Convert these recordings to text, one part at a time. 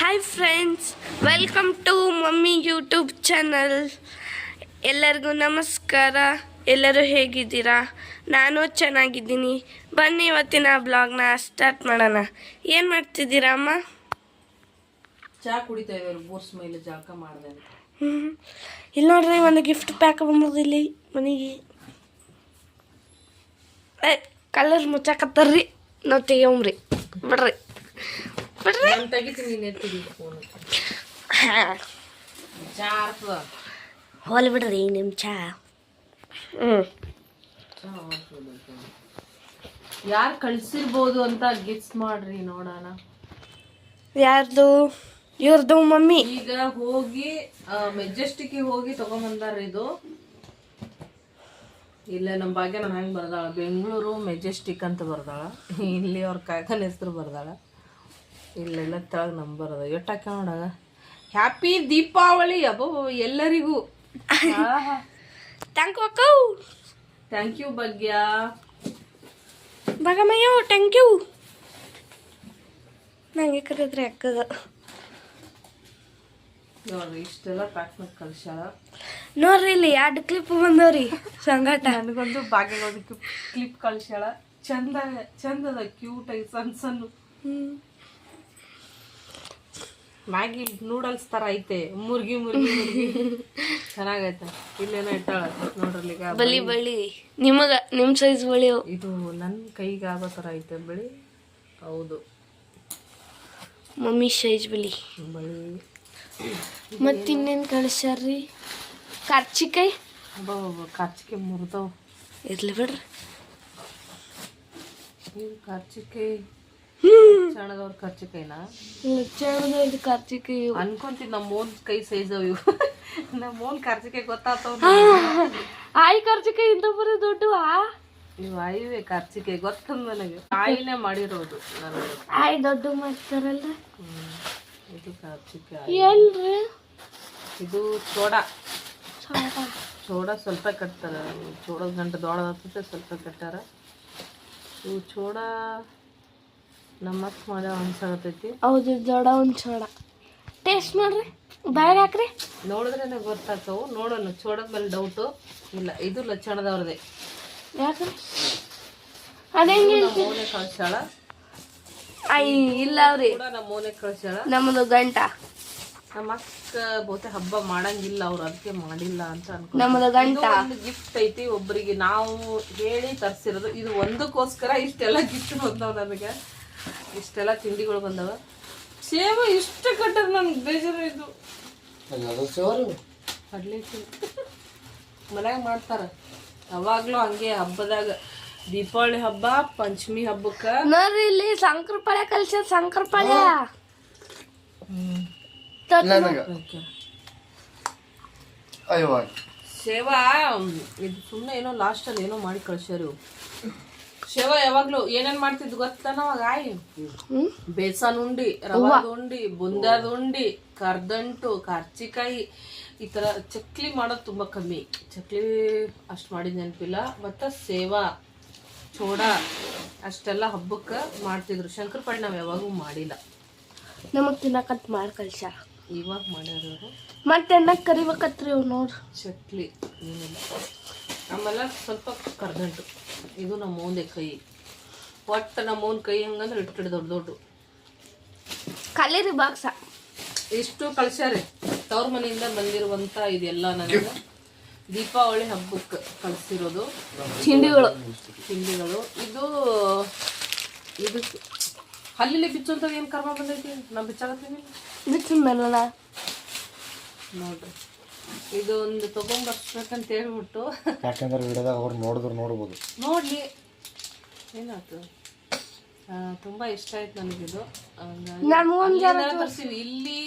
Hi friends welcome to mummy YouTube channel ಎಲ್ಲರಿಗೂ ನಮಸ್ಕಾರ. ಎಲ್ಲರೂ ಹೇಗಿದ್ದೀರಾ? ನಾನು ಚೆನ್ನಾಗಿದ್ದೀನಿ. ಬನ್ನಿ ಇವತ್ತಿನ ಬ್ಲಾಗ್ನ ಸ್ಟಾರ್ಟ್ ಮಾಡೋಣ. ಏನು ಮಾಡ್ತಿದ್ದೀರಾ ಅಮ್ಮ? ಚಾ ಕುಡಿತಾ ಇದ್ದಾರೆ ಬೋರ್ಸ್ ಮೇಲೆ ಜಳಕ ಮಾಡಿದೆ. ಇಲ್ಲಿ ನೋಡ್ರಿ ಒಂದು ಗಿಫ್ಟ್ ಪ್ಯಾಕ್ ಬಂದದ ಇಲ್ಲಿ ಮನೆಗೆ. ಏ ಕಲರ್ ಮುಚ್ಚಾಕತ್ತಾರ್ರಿ. ನಾವು ತೆಗಿಯಮ್ರಿ. ಬಿಡ್ರಿ. ಹೋಲ್ ಬಿಡ್ರಿ ನಿಮ್ಮ ಚಾ. ಹ್ಞೂ ಯಾರು ಕಳ್ಸಿರ್ಬೋದು ಅಂತ ಗೆಸ್ ಮಾಡ್ರಿ ನೋಡೋಣ. ಯಾರ್ದು? ಇವ್ರದ್ದು ಮಮ್ಮಿ. ಈಗ ಹೋಗಿ ಮೆಜೆಸ್ಟಿಕ್ ಹೋಗಿ ತಗೊಂಬಂದಾರ ಇದು. ಇಲ್ಲ ನಮ್ಮ ಬಾಗ್ಯ ನಾನು ಹೆಂಗೆ ಬರ್ದಾಳ. ಬೆಂಗಳೂರು ಮೆಜೆಸ್ಟಿಕ್ ಅಂತ ಬರ್ದಾಳ. ಇಲ್ಲಿ ಅವ್ರ ಕಾಯ್ಕನ್ ಹೆಸರು ಬರ್ದಾಳ. ಇಲ್ಲೆಲ್ಲ ತೆಳಗೆ ನಂಬರ್ ಅದ. ಎಷ್ಟು ಹಾಕ್ಯ ನೋಡಾಗ ಹ್ಯಾಪಿ ದೀಪಾವಳಿ ಅಬ್ಬೋ ಎಲ್ಲರಿಗೂ. ಥ್ಯಾಂಕ್ ಯು ಅಕ್ಕ. Thank you Bhagya. ಭಾಗಮಯ್ಯೋ thank you ನಂಗೆ ಕರೆದ್ರೆ ಅಕ್ಕದ ನೋಡ್ರಿ ಇಷ್ಟೆಲ್ಲ ಪ್ಯಾಕ್ ಮಾಡಿ ಕಳ್ಸ್ಯಾಳ. ನೋಡ್ರಿ ಇಲ್ಲಿ ಎರಡು ಕ್ಲಿಪ್ ಬಂದವ್ರಿ ಸಂಗಾಟ. ನನಗೊಂದು ಭಾಗ್ಯಗೊಂದು ಕ್ಲಿಪ್ ಕಳ್ಸ್ಯಾಳ. ಚಂದ ಚಂದದ ಕ್ಯೂಟ್ ಆಗಿ ಸಣ್ಣ ಸಣ್ಣ. ಮ್ಯಾಗಿ ನೂಡಲ್ಸ್ ತರ ಐತೆ. ಮುರ್ಗಿ ಮುರ್ಗಿ ಚೆನ್ನಾಗೈತೆ. ಇಲ್ಲೇನೋ ಇಟ್ಟಾಳ ನೋಡ್ರಲ್ಲಿ ಈಗ ಬಲಿ ಬಳಿ ನಿಮಗ ನಿಮ್ಮ ಸೈಜ್ ಬಳಿ. ಇದು ನನ್ನ ಕೈಗೆ ಆಗೋ ಥರ ಐತೆ ಬಳಿ ಹೌದು. ಮಮ್ಮಿ ಸೈಜ್ ಬಳಿ ಬಳಿ ಮತ್ತಿನ್ನೇನು ಕಳಿಸ್ಯಾರ್ರಿ? ಕರ್ಚಿಕಾಯಿ? ಅಬ್ಬ ಕರ್ಚಿಕೆ ಮುರಿದವು. ಇರ್ಲಿ ಬಿಡ್ರಿ. ಕರ್ಚಿಕಾಯಿ? ಚಣದವ್ರ ಕರ್ಚಿಕಾಯಿನ ಲಚ್ಚಣದ ಇದು ಕರ್ಚಿಕಾಯಿ ಅನ್ಕೊಂತೀನಿ ನಮ್ಮ ಓನ್ ಕೈ ಸೈಜ್ ಅವು. ಇವು ನಮ್ಮ ಓನ್ ಕರ್ಚಿಕಾಯಿ ಗೊತ್ತಾಗ್ತಾವ ಆಯ್ ಕರ್ಚಿಕಾಯಿ ಇಂತ ಬರೀ ದೊಡ್ಡವಾ ಇವು ಆಯಿವೆ ಖರ್ಚಿಕಾಯಿ ಗೊತ್ತಂದ ನನಗೆ. ಆಯಿನೇ ಮಾಡಿರೋದು ನನಗೆ. ಆಯ್ ದೊಡ್ಡ ಮಾಡ್ತಾರಲ್ಲ. ಇದು ಖರ್ಚಿಕಾಯಿ ಎಲ್ರಿ? ಇದು ಚೋಡಾ. ಚೋಡ. ಸ್ವಲ್ಪ ಕಟ್ತಾರ. ಚೋಡ ಗಂಟೆ ದೊಡ್ಡದಾಗ್ತದೆ ಸ್ವಲ್ಪ ಕಟ್ಟಾರ. ಇವು ಚೋಡ ನಮ್ಮ ಅಕ್ಕ ಮಾಡೋ ಅನ್ಸಾಗತೈತಿ ಹೌದು ಜೋಡ ಒಂದು ಚೋಡ ಟೇಸ್ಟ್ ಮಾಡ್ರಿ. ಬಾಯಿಗೆ ಹಾಕ್ರಿ ನೋಡಿದ್ರೆ ಗೊತ್ತಾಗ್ತಾವು. ನೋಡೋಣ ಚೋಡದ ಮೇಲೆ ಡೌಟು ಇಲ್ಲ ಇದು ಲಕ್ಷಣದವ್ರದೇ. ಯಾಕ್ರಿ? ಅದೇಂಗೆ ನಮ್ಮ ಮೋನೆ ಕಳ್ಸ್ಯಾಳ. ಐ ಇಲ್ಲ ಅವ್ರಿ. ಕೂಡ ನಮ್ಮ ಮೋನೆ ಕಳ್ಸಾಳ ನಮ್ಮದು ಗಂಟ. ನಮ್ಮ ಅಕ್ಕ ಬಹುತೇಕ ಹಬ್ಬ ಮಾಡಂಗಿಲ್ಲ ಅವ್ರು ಅದಕ್ಕೆ ಮಾಡಿಲ್ಲ ಅಂತ ಅನ್ಕೊ ನಮ್ಮದು ಗಂಟ. ಗಿಫ್ಟ್ ಐತಿ ಒಬ್ಬರಿಗೆ ನಾವು ಹೇಳಿ ತರ್ಸಿರೋದು. ಇದು ಒಂದಕ್ಕೋಸ್ಕರ ಇಷ್ಟೆಲ್ಲ ಗಿಫ್ಟ್ ಬಂದವ್ ನನಗೆ ಇಷ್ಟೆಲ್ಲ ತಿಂಡಿಗಳು ಬಂದವ? ಸೇವ ಇಷ್ಟು ಕಟ್ಟದ ನನ್ಗೆ ಬೇಜಾರು ಇದು. ಕಡ್ಲೆ ಮನ್ಯಾಗ ಮಾಡ್ತಾರ. ಅವಾಗ್ಲೂ ಹಂಗೆ ಹಬ್ಬದಾಗ ದೀಪಾವಳಿ ಹಬ್ಬ ಪಂಚಮಿ ಹಬ್ಬಕ್ಕ. ನೋಡ್ರಿ ಇಲ್ಲಿ ಶಂಕರ ಪಾಳ್ಯ ಕಲ್ಸ್ಯಾರ ಶಂಕರ ಪಾಳ್ಯ ಓಕೆ. ಸೇವಾ ಇದು ಸುಮ್ಮನೆ ಏನೋ ಲಾಸ್ಟಲ್ಲಿ ಏನೋ ಮಾಡಿ ಕಳ್ಸ್ಯಾರ. ಇವು ಸೇವಾ ಯಾವಾಗ್ಲೂ ಏನೇನ್ ಮಾಡ್ತಿದ್ ಗೊತ್ತಾ ನಾವಾಗ ಆಯ್? ಬೇಸನ್ ಉಂಡಿ ರವಾದ ಉಂಡಿ ಬುಂದಾದ ಉಂಡಿ ಕರ್ದಂಟು ಕರ್ಚಿಕಾಯಿ ಈ ತರ ಚಕ್ಲಿ ಮಾಡೋದು ತುಂಬಾ ಕಮ್ಮಿ. ಚಕ್ಲಿ ಅಷ್ಟು ಮಾಡಿದ ನೆನಪಿಲ್ಲ ಮತ್ತ ಸೇವಾ ಚೋಡ ಅಷ್ಟೆಲ್ಲ ಹಬ್ಬಕ್ಕೆ ಮಾಡ್ತಿದ್ರು. ಶಂಕರಪಾಳಿ ನಾವು ಯಾವಾಗೂ ಮಾಡಿಲ್ಲ. ನಮಗ್ ತಿನ್ನಕಂತ ಮಾಡಿ ಕಳ್ಸ ಇವಾಗ ಮಾಡ್ಯಾರ. ಮತ್ತೆ ಕರಿಬೇಕತ್ರಿ ಇವ್ ನೋಡ್ರಿ ಚಕ್ಲಿ ಏನಿಲ್ಲ. ಆಮೇಲೆ ಸ್ವಲ್ಪ ಕರ್ದಂಟು. ಇದು ನಮ್ಮ ಮುಂದೆ ಕೈ. ಒಟ್ಟು ನಮ್ಮ ಮುಂದೆ ಕೈ ಹಂಗಂದ್ರೆ ಇಟ್ಟು ದೊಡ್ಡ ದೊಡ್ಡ. ಕಲೀರಿ ಬಾಕ್ಸ. ಇಷ್ಟು ಕಳ್ಸ್ಯಾರಿ. ತವ್ರ ಮನೆಯಿಂದ ಬಂದಿರುವಂತ ಇದೆಲ್ಲ ನನಗೆ. ದೀಪಾವಳಿ ಹಬ್ಬಕ್ಕೆ ಕಳಿಸಿರೋದು. ತಿಂಡಿಗಳು ತಿಂಡಿಗಳು ಇದು ಇದು ಹಲ್ಲಿಲಿ ಬಿಚ್ಚುವಂಥದ್ದು ಏನು ಕರ್ಮ ಬಂದೈತಿ? ನಾ ಬಿಚ್ಚಾಗತ್ತೀನಿ ಬಿಚ್ಚಿನ ಮೇಲೆ ನೋಡ್ರಿ. ಇದು ಒಂದು ತೊಗೊಂಬರ್ಸ್ಬೇಕಂತ ಹೇಳ್ಬಿಟ್ಟು. ಯಾಕಂದ್ರೆ ವಿಡಿಯೋದಾಗ ಅವ್ರು ನೋಡಿದ್ರು ನೋಡ್ಬೋದು. ನೋಡಲಿ. ಏನಾಯ್ತು? ತುಂಬ ಇಷ್ಟ ಆಯ್ತು ನನಗಿದು. ಬರ್ತೀವಿ ಇಲ್ಲಿ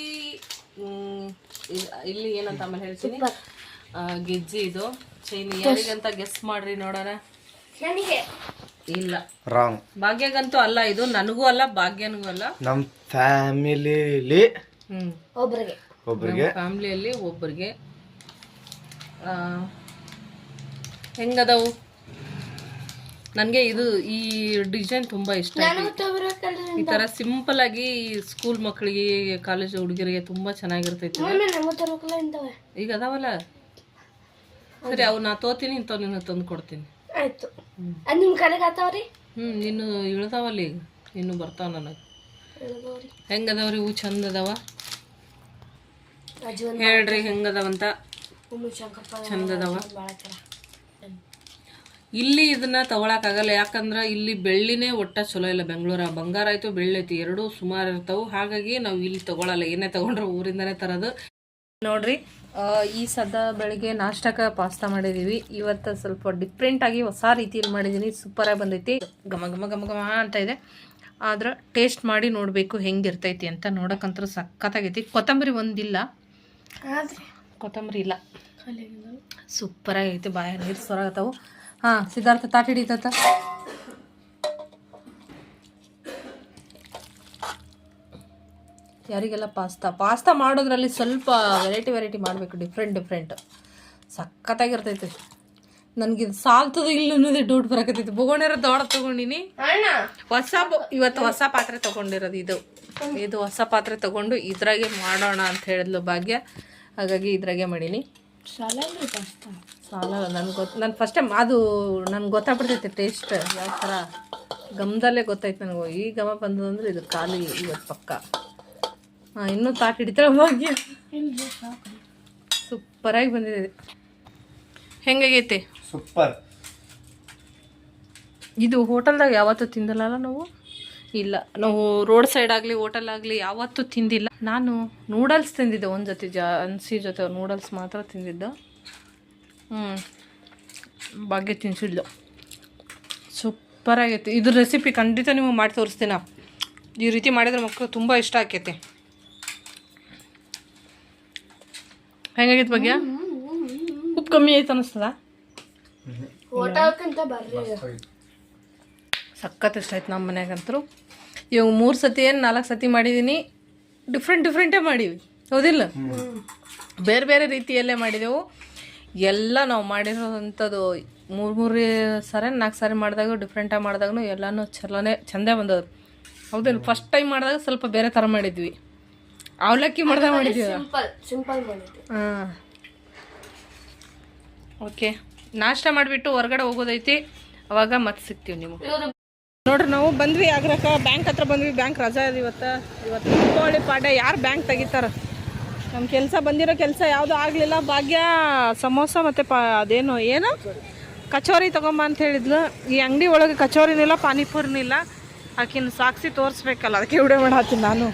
ಇಲ್ಲಿ ಏನಂತ ಆಮೇಲೆ ಹೇಳ್ತೀನಿ. ಗೆಜ್ಜೆ ಇದು. ಚೈನ್ ಯಾರಿಗಂತ ಗೆಸ್ ಮಾಡ್ರಿ ನೋಡೋಣ. ನನಗೆ. ಇಲ್ಲ. ರಾಂಗ್ ಭಾಗ್ಯಗಂತೂ ಅಲ್ಲ ಇದು. ನನಗೂ ಅಲ್ಲ ಭಾಗ್ಯನಿಗೂ ಅಲ್ಲ. ನಮ್ಮ ಫ್ಯಾಮಿಲಿ ಹ್ಮ್. ಒಬ್ರಿಗೆ. ಒಬ್ರಿಗೆ. ಫ್ಯಾಮಿಲಿಯಲ್ಲಿ ಒಬ್ಬರಿಗೆ ಹೆಂಗದವು? ನನಗೆ ಇದು ಈ ಡಿಸೈನ್ ತುಂಬ ಇಷ್ಟ ಈ ತರ ಸಿಂಪಲ್ ಆಗಿ ಸ್ಕೂಲ್ ಮಕ್ಕಳಿಗೆ ಕಾಲೇಜ್ ಹುಡುಗರಿಗೆ ತುಂಬಾ ಚೆನ್ನಾಗಿರ್ತೈತಿ ಈಗ ಅದಾವಲ್ಲ? ಸರಿ ಅವು ನಾ ತೋತೀನಿ ಇಂಥವ್ ನಿನ್ನ ತಂದು ಕೊಡ್ತೀನಿ. ಆಯ್ತು. ಹ್ಮ್. ಇನ್ನು ಇಳ್ದಾವಲ್ಲ ಈಗ ಇನ್ನು ಬರ್ತಾವ ನನಗೆ. ಹೆಂಗದವ್ರಿ? ಹೂ ಚಂದ ಅದಾವ ಹೇಳ್ರಿ ಹೆಂಗದವಂತ. ಚಂದ ಅದಾವ. ಇಲ್ಲಿ ಇದನ್ನ ತಗೊಳಕ್ ಆಗಲ್ಲ ಯಾಕಂದ್ರ ಇಲ್ಲಿ ಬೆಳ್ಳಿನೇ ಒಟ್ಟ ಚಲೋ ಇಲ್ಲ ಬೆಂಗಳೂರ. ಬಂಗಾರ ಆಯ್ತು ಬೆಳ್ಳಿ ಐತಿ ಎರಡೂ ಸುಮಾರು ಇರ್ತಾವು. ಹಾಗಾಗಿ ನಾವು ಇಲ್ಲಿ ತಗೊಳಲ್ಲ ಏನೇ ತಗೊಂಡ್ರೆ ಊರಿಂದನೇ ತರೋದು. ನೋಡ್ರಿ ಈ ಸದ ಬೆಳಿಗ್ಗೆ ನಾಷ್ಟಕ್ಕೆ ಪಾಸ್ತಾ ಮಾಡಿದೀವಿ. ಇವತ್ತು ಸ್ವಲ್ಪ ಡಿಫ್ರೆಂಟ್ ಆಗಿ ಹೊಸ ರೀತಿಯಲ್ಲಿ ಮಾಡಿದೀನಿ. ಸೂಪರ್ ಆಗಿ ಬಂದೈತಿ. ಘಮ ಘಮ ಘಮ ಘಮ ಅಂತ ಇದೆ. ಆದ್ರೆ ಟೇಸ್ಟ್ ಮಾಡಿ ನೋಡಬೇಕು ಹೆಂಗಿರ್ತೈತಿ ಅಂತ ನೋಡೋಕ್ಕಂತೂ ಸಖತ್ತಾಗೈತಿ. ಕೊತ್ತಂಬರಿ ಒಂದಿಲ್ಲ. ಆದ್ರಿ ಕೊತ್ತಂಬರಿ ಇಲ್ಲ. ಸೂಪರ್ ಆಗೈತಿ ಬಾಯ ನೀರು ಸೊರಗತಾವು ಹಾ ಸಿದ್ಧಾರ್ಥ ತಾಟ ಹಿಡಿತತ್ತ ಯಾರಿಗೆಲ್ಲ ಪಾಸ್ತಾ? ಪಾಸ್ತಾ ಮಾಡೋದ್ರಲ್ಲಿ ಸ್ವಲ್ಪ ವೆರೈಟಿ ವೆರೈಟಿ ಮಾಡಬೇಕು. ಡಿಫ್ರೆಂಟ್ ಡಿಫ್ರೆಂಟ್ ಸಖತ್ತಾಗಿರ್ತೈತಿ. ನನಗಿದು ಸಾಲ್ತದ ಇಲ್ಲ ಅನ್ನೋದೇ ಡೌಟ್ ಬರಕತ್ತೈತಿ. ಬೋಗೋಣಿರ ದೊಡ್ಡ ತಗೊಂಡಿನಿ. ಹೊಸ ಇವತ್ತು ಹೊಸ ಪಾತ್ರೆ ತಗೊಂಡಿರೋದು ಇದು. ಇದು ಹೊಸ ಪಾತ್ರೆ ತಗೊಂಡು ಇದ್ರಾಗೆ ಮಾಡೋಣ ಅಂತ ಹೇಳಿದ್ಲು ಭಾಗ್ಯ. ಹಾಗಾಗಿ ಇದ್ರಾಗೆ ಮಾಡೀನಿ. ಸಾಲ ನನ್ಗೆ ಗೊತ್ತು ನಾನು ಫಸ್ಟ್ ಟೈಮ್ ಅದು ನನ್ಗೆ ಗೊತ್ತಾಗ್ಬಿಡ್ತೈತೆ ಟೇಸ್ಟ್ ಯಾವ ಥರ ಗಮದಲ್ಲೇ ಗೊತ್ತಾಯ್ತು ನನಗೆ. ಈ ಗಮ ಬಂದದು ಅಂದ್ರೆ ಇದು ಖಾಲಿ ಇವತ್ತು ಪಕ್ಕ. ಹಾಂ ಇನ್ನೂ ತಾಟ್ ಹಿಡಿತಾಳೆ ಭಾಗ್ಯ. ಸೂಪರಾಗಿ ಬಂದಿದೆ. ಹೆಂಗಾಗೈತೆ? ಸೂಪರ್ ಇದು ಹೋಟೆಲ್ದಾಗ ಯಾವತ್ತೂ ತಿಂದಲ್ಲ ನಾವು? ಇಲ್ಲ. ನಾವು ರೋಡ್ ಸೈಡ್ ಆಗಲಿ ಹೋಟೆಲ್ ಆಗಲಿ ಯಾವತ್ತೂ ತಿಂದಿಲ್ಲ. ನಾನು ನೂಡಲ್ಸ್ ತಿಂದಿದ್ದೆ ಒಂದು ಜೊತೆ ಜಾನ್ಸಿ ಜೊತೆ ನೂಡಲ್ಸ್ ಮಾತ್ರ ತಿಂದಿದ್ದು. ಹ್ಞೂ ಭಾಗ್ಯ ತಿನ್ಸಿದ್ಲು. ಸೂಪರ್ ಆಗೈತೆ. ಇದ್ರ ರೆಸಿಪಿ ಖಂಡಿತ ನೀವು ಮಾಡಿ ತೋರಿಸ್ತೀನ. ಈ ರೀತಿ ಮಾಡಿದ್ರೆ ಮಕ್ಕಳು ತುಂಬ ಇಷ್ಟ ಆಕೈತೆ. ಹೆಂಗಾಗೈತೆ ಭಾಗ್ಯ? ಉಪ್ಪು ಕಮ್ಮಿ ಆಯ್ತು ಅನಿಸ್ತದ? ಸಖತ್ ಇಷ್ಟ ಆಯ್ತು ನಮ್ಮ ಮನೆಯಾಗಂತರೂ ಇವಾಗ ಮೂರು ಸತಿ ಏನು ನಾಲ್ಕು ಸತಿ ಮಾಡಿದ್ದೀನಿ ಡಿಫ್ರೆಂಟ್ ಡಿಫ್ರೆಂಟೇ ಮಾಡೀವಿ. ಹೌದಿಲ್ಲ? ಬೇರೆ ಬೇರೆ ರೀತಿಯಲ್ಲೇ ಮಾಡಿದೆವು. ಎಲ್ಲ ನಾವು ಮಾಡಿರೋವಂಥದ್ದು ಮೂರು ಮೂರು ಸಾರಿ ನಾಲ್ಕು ಸಾರಿ ಮಾಡಿದಾಗ ಡಿಫ್ರೆಂಟಾಗಿ ಮಾಡಿದಾಗೂ ಎಲ್ಲನೂ ಚಲೋನೇ ಚಂದೇ ಬಂದದ್ರು ಹೌದಿಲ್ಲ? ಫಸ್ಟ್ ಟೈಮ್ ಮಾಡಿದಾಗ ಸ್ವಲ್ಪ ಬೇರೆ ಥರ ಮಾಡಿದ್ವಿ. ಅವಲಕ್ಕಿ ಮಾಡ್ದಾಗ ಮಾಡಿದ್ವಿ. ಹಾಂ. ಓಕೆ ನಾಷ್ಟ ಮಾಡಿಬಿಟ್ಟು ಹೊರಗಡೆ ಹೋಗೋದೈತಿ. ಅವಾಗ ಮತ್ತೆ ಸಿಗ್ತೀವಿ ನೀವು ನೋಡ್ರಿ, ನಾವು ಬಂದ್ವಿ ಆಗ್ರಕ, ಬ್ಯಾಂಕ್ ಹತ್ರ ಬಂದ್ವಿ, ಬ್ಯಾಂಕ್ ರಜಾ ಇದೆ ಇವತ್ತು. ಇವತ್ತು ದೀಪಾವಳಿ ಪಾಠ ಯಾರು ಬ್ಯಾಂಕ್ ತೆಗಿತಾರ? ನಮ್ಮ ಕೆಲಸ ಬಂದಿರೋ ಕೆಲಸ ಯಾವುದೂ ಆಗಲಿಲ್ಲ. ಭಾಗ್ಯ, ಸಮೋಸ ಮತ್ತು ಪಾ ಅದೇನು, ಏನು? ಕಚೋರಿ ತೊಗೊಂಬ ಅಂತ ಹೇಳಿದ್ಲು. ಈ ಅಂಗಡಿ ಒಳಗೆ ಕಚೋರಿನಿಲ್ಲ ಪಾನಿಪುರಿನಿಲ್ಲ ಆಕಿನ ಸಾಕ್ಷಿ ತೋರಿಸ್ಬೇಕಲ್ಲ, ಅದಕ್ಕೆ ವಿಡಿಯೋ ಮಾಡತ್ತೀನಿ ನಾನು.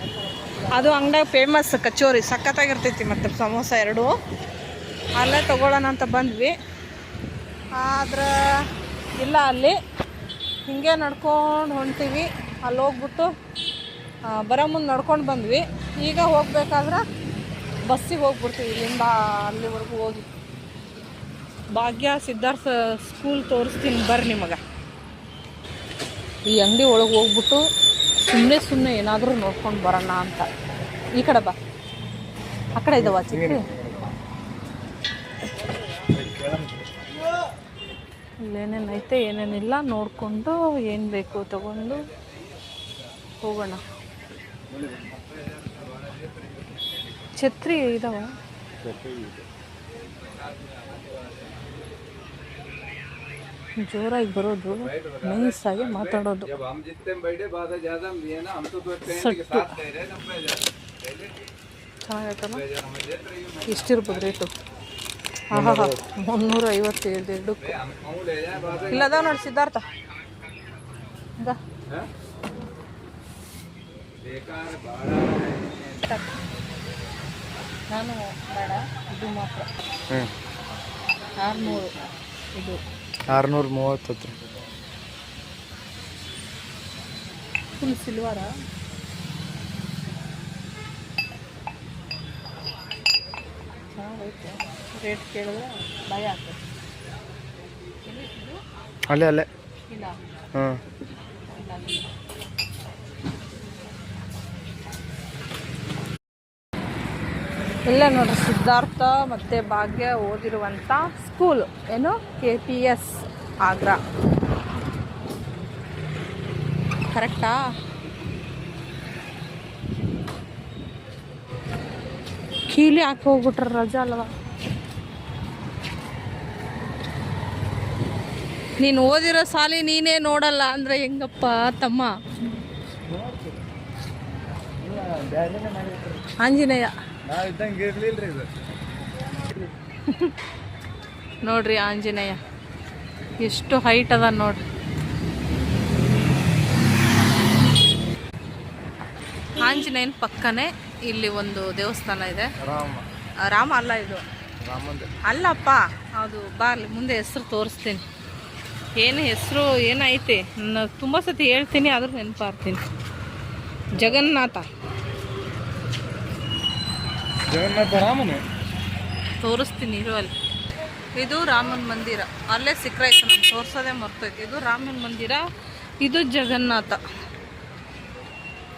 ಅದು ಅಂಗಡಿಯಾಗ ಫೇಮಸ್ ಕಚೋರಿ, ಸಖತ್ತಾಗಿರ್ತೈತಿ ಮತ್ತು ಸಮೋಸ ಎರಡು. ಅಲ್ಲೇ ತೊಗೊಳ್ಳೋಣ ಅಂತ ಬಂದ್ವಿ. ಆದ್ರೆ, ಇಲ್ಲ ಅಲ್ಲಿ. ಹಿಂಗೆ ನಡ್ಕೊಂಡು ಹೊಂಟೀವಿ. ಅಲ್ಲಿ ಹೋಗ್ಬಿಟ್ಟು ಬರೋ ಮುಂದೆ ನಡ್ಕೊಂಡು ಬಂದ್ವಿ. ಈಗ ಹೋಗ್ಬೇಕಾದ್ರೆ ಬಸ್ಸಿಗೆ ಹೋಗ್ಬಿಡ್ತೀವಿ ಇಲ್ಲಿಂದ ಅಲ್ಲಿವರೆಗೂ ಹೋಗಿ. ಭಾಗ್ಯ ಸಿದ್ಧಾರ್ಥ ಸ್ಕೂಲ್ ತೋರಿಸ್ತೀನಿ ಬರ್ರಿ ನಿಮಗೆ. ಈ ಅಂಗಡಿ ಒಳಗೆ ಹೋಗ್ಬಿಟ್ಟು ಸುಮ್ಮನೆ ಸುಮ್ಮನೆ ಏನಾದರೂ ನೋಡ್ಕೊಂಡು ಬರೋಣ ಅಂತ. ಈ ಕಡೆ ಬಾ. ಆ ಕಡೆ ಇದ್ದಾವ ಚಿಕ್ಕ? ಇಲ್ಲೇನೇನು ಐತೆ ಏನೇನಿಲ್ಲ ನೋಡಿಕೊಂಡು ಏನು ಬೇಕು ತಗೊಂಡು ಹೋಗೋಣ. ಛತ್ರಿ ಇದಾವ? ಜೋರಾಗಿ ಬರೋದು ನೈಸಾಗಿ ಮಾತಾಡೋದು. ಸಟ್ಟು. ಚೆನ್ನಾಗೈತಲ್ಲ ಎಷ್ಟಿರ್ಬೋದು ರೇಟು? ಹಾಂ ಹಾಂ ಹಾಂ. ಮುನ್ನೂರ ಐವತ್ತೇಳು ಎರಡಕ್ಕೂ ಇಲ್ಲ ಇಲ್ಲದ ನೋಡಿ ಸಿದ್ಧಾರ್ಥ. ಇಂದ. ನಾನು ಬೇಡ ಇದು ಮಾತ್ರ. ಹ್ಞೂ ಆರುನೂರು ಇದು. ಆರುನೂರ ಮೂವತ್ತತ್ತು ಫುಲ್ ಸಿಲ್ವರ ರೇಟ್ ಕೇಳಿದ್ರೆ ಭಯ ಆಗ್ತದೆ. ಅಲ್ಲೇ ಅಲ್ಲೇ. ಇಲ್ಲ. ಹಾಂ. ಇಲ್ಲ ಇಲ್ಲ. ಇಲ್ಲ ನೋಡಿ ಸಿದ್ಧಾರ್ಥ ಮತ್ತು ಭಾಗ್ಯ ಓದಿರುವಂಥ ಸ್ಕೂಲ್ ಏನು? K P S Agra. ಕರೆಕ್ಟಾ ಕೀಲಿ ಹಾಕಿ ಹೋಗ್ಬಿಟ್ರ ರಜಾ ಅಲ್ವಾ? ನೀನು ಓದಿರೋ ಸಾಲಿ ನೀನೇ ನೋಡಲ್ಲ ಅಂದ್ರೆ ಹೆಂಗಪ್ಪ ತಮ್ಮ? ಆಂಜನೇಯ. ನೋಡ್ರಿ ಆಂಜನೇಯ, ಎಷ್ಟು ಹೈಟ್ ಅದ ನೋಡ್ರಿ. ಆಂಜನೇಯನ ಪಕ್ಕನೇ ಇಲ್ಲಿ ಒಂದು ದೇವಸ್ಥಾನ ಇದೆ. ರಾಮ. ರಾಮ ಅಲ್ಲ ಇದು? ಅಲ್ಲಪ್ಪ. ಅದು ಬಾ ಅಲ್ಲಿ ಮುಂದೆ ಹೆಸರು ತೋರಿಸ್ತೀನಿ. ಏನು ಹೆಸರು ಏನೈತಿ ನಾನು ತುಂಬ ಸತಿ ಹೇಳ್ತೀನಿ ಆದರೂ ನೆನಪಾರ್ತೀನಿ ಜಗನ್ನಾಥ. ಜಗನ್ನಾಥ ರಾಮನು? ತೋರಿಸ್ತೀನಿ ಇರು ಅಲ್ಲಿ. ಇದು ರಾಮನ ಮಂದಿರ. ಅಲ್ಲೇ ಸಿಕ್ಕರಾಯ್ತು ನಾನು ತೋರಿಸೋದೇ ಮರ್ತೈತೆ ಇದು ರಾಮನ ಮಂದಿರ ಇದು ಜಗನ್ನಾಥ.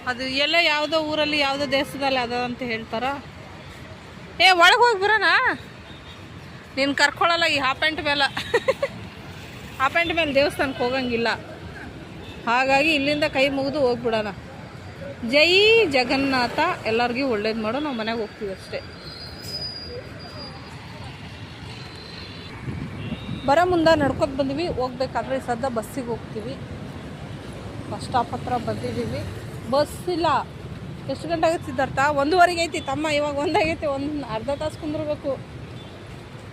ಅದು ಎಲ್ಲ ಯಾವುದೋ ಊರಲ್ಲಿ ಯಾವುದೋ ದೇಶದಲ್ಲಿ ಅದ ಅಂತ ಹೇಳ್ತಾರ. ಏ, ಒಳಗೆ ಹೋಗಿ ಬರೋಣ. ನೀನು ಕರ್ಕೊಳ್ಳಲ್ಲ ಈ ಹಾಫ್ ಪ್ಯಾಂಟ್ ಮೇಲೆ. ಹಾಫ್ ಪ್ಯಾಂಟ್ ಮೇಲೆ ದೇವಸ್ಥಾನಕ್ಕೆ ಹೋಗಂಗಿಲ್ಲ. ಹಾಗಾಗಿ ಇಲ್ಲಿಂದ ಕೈ ಮುಗಿದು ಹೋಗ್ಬಿಡೋಣ. ಜೈ ಜಗನ್ನಾಥ. ಎಲ್ಲರಿಗೂ ಒಳ್ಳೇದು ಮಾಡೋ. ನಾವು ಮನೆಗೆ ಹೋಗ್ತೀವಿ ಅಷ್ಟೇ. ಬರೋ ಮುಂದೆ ನಡ್ಕೊತ ಬಂದ್ವಿ. ಹೋಗ್ಬೇಕಾದ್ರೆ ಸದ್ದ ಬಸ್ಸಿಗೆ ಹೋಗ್ತೀವಿ. ಬಸ್ ಸ್ಟಾಪ್ ಹತ್ರ ಬಂದಿದ್ದೀವಿ. ಬಸ್ ಇಲ್ಲ ಎಷ್ಟು ಗಂಟೆ ಆಗುತ್ತೆ ಸಿದ್ಧಾರ್ಥ ಒಂದೂವರೆಗೆ ಐತಿ. ತಮ್ಮ, ಇವಾಗ ಒಂದಾಗೈತಿ. ಒಂದು ಅರ್ಧ ತಾಸು ಕುಂದಿರ್ಬೇಕು.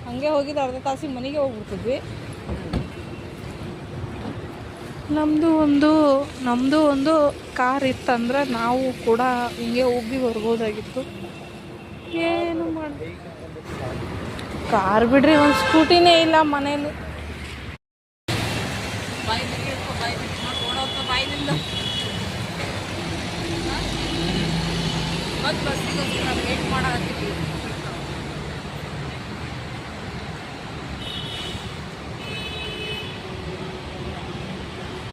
ಹಂಗೆ ಹೋಗಿದ್ದು ಅರ್ಧ ತಾಸಿಗೆ ಮನೆಗೆ ಹೋಗ್ಬಿಡ್ತಿದ್ವಿ. ನಮ್ಮದು ಒಂದು ನಮ್ಮದು ಒಂದು ಕಾರ್ ಇತ್ತಂದ್ರೆ ನಾವು ಕೂಡ ಹಿಂಗೆ ಹೋಗಿ ಬರ್ಬೋದಾಗಿತ್ತು ಏನು ಮಾಡಿ ಕಾರ್ ಬಿಡ್ರಿ, ಒಂದು ಸ್ಕೂಟಿನೇ ಇಲ್ಲ ಮನೇಲಿ. от вас